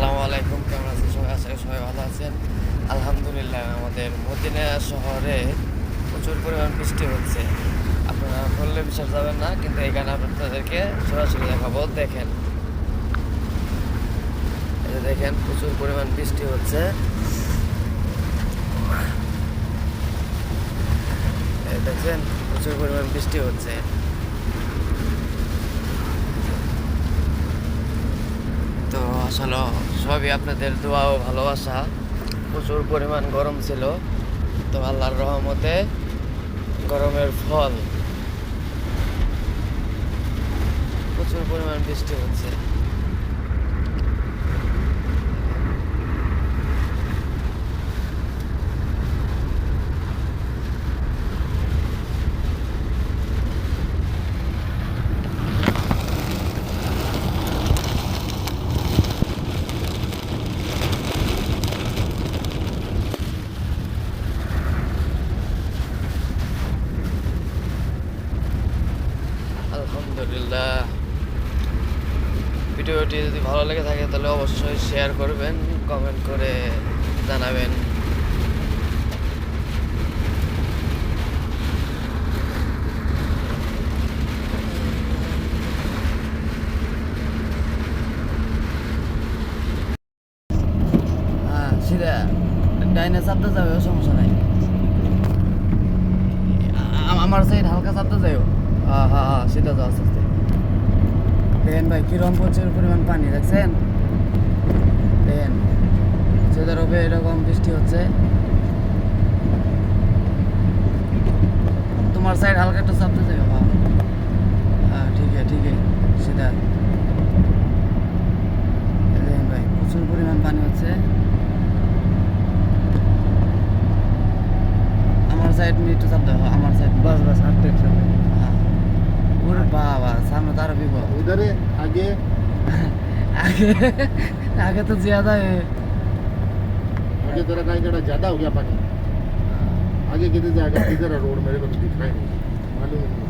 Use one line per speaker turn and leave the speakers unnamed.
আসসালামু আলাইকুম, কেমন আছেন? সবাই আশা সবাই ভালো আছেন। আলহামদুলিল্লাহ, আমাদের মদিনা শহরে প্রচুর পরিমাণ বৃষ্টি হচ্ছে। আপনারা বললে বিশ্বাস যাবেন না, কিন্তু এখানে আপনাদেরকে সরাসরি দেখাবো। দেখেন। যে দেখেন, প্রচুর পরিমাণ বৃষ্টি হচ্ছে। দেখছেন প্রচুর পরিমাণ বৃষ্টি হচ্ছে তো আসলে সবই আপনাদের দোয়া ও ভালোবাসা। প্রচুর পরিমাণ গরম ছিল, তো আল্লাহর রহমতে গরমের ফল প্রচুর পরিমাণ বৃষ্টি হচ্ছে। আলহামদুলিল্লাহ। ভিডিওটি যদি ভালো লেগে থাকে তাহলে অবশ্যই শেয়ার করবেন কমেন্ট করে জানাবেন। চাপতে যাবে, সমস্যা নাই। আমার সাইড হালকা চাপতে যাইও। হ্যাঁ হ্যাঁ হ্যাঁ সেটা তো আস্তে আস্তে দেখেন ভাই কীরকম প্রচুর পরিমাণ পানি দেখছেন? দেখেন সৌদি আরবে এরকম বৃষ্টি হচ্ছে। তোমার সাইড হালকা একটু চাপতে যাবে হ্যাঁ ঠিক আছে ঠিক আছে সেটা। দেখেন ভাই প্রচুর পরিমাণ পানি হচ্ছে। আমার সাইড নিয়ে একটু চাপ দেওয়া আমার সাইড
বাস বাস
হাঁটতে ওরে বাবা সামনে তো আরো বিপদ
उधर है आगे
আগে আগে তো জ্যাদা है
आगे तेरा कहीं जरा ज्यादा हो गया पानी आगे किधर जाएगा किधर है रोड मेरे को तो दिख रहा ही नहीं मालूम ही नहीं